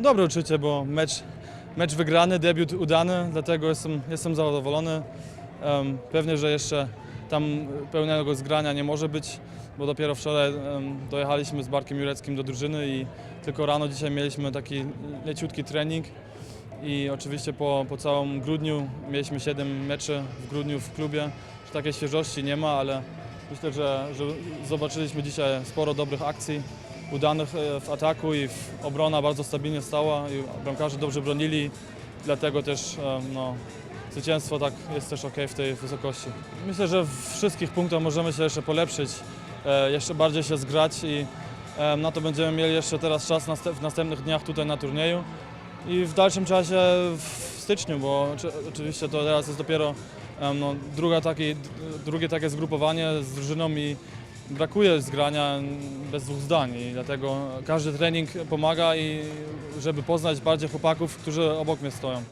Dobre uczucie, bo mecz, mecz wygrany, debiut udany, dlatego jestem, jestem zadowolony. Em, pewnie, że jeszcze tam pełnego zgrania nie może być, bo dopiero wczoraj em, dojechaliśmy z Barkiem Jureckim do drużyny i tylko rano dzisiaj mieliśmy taki leciutki trening. I oczywiście po, po całym grudniu mieliśmy 7 meczy w grudniu w klubie. Takiej świeżości nie ma, ale myślę, że, że zobaczyliśmy dzisiaj sporo dobrych akcji, udanych e, w ataku i w obrona bardzo stabilnie stała i bramkarze dobrze bronili, dlatego też e, no, zwycięstwo tak jest też ok w tej wysokości. Myślę, że w wszystkich punktach możemy się jeszcze polepszyć, e, jeszcze bardziej się zgrać i na to będziemy mieli jeszcze teraz czas w następnych dniach tutaj na turnieju i w dalszym czasie w styczniu, bo oczy- oczywiście to teraz jest dopiero no, druga taki, drugie takie zgrupowanie z drużyną i brakuje zgrania bez dwóch zdań i dlatego każdy trening pomaga i żeby poznać bardziej chłopaków, którzy obok mnie stoją.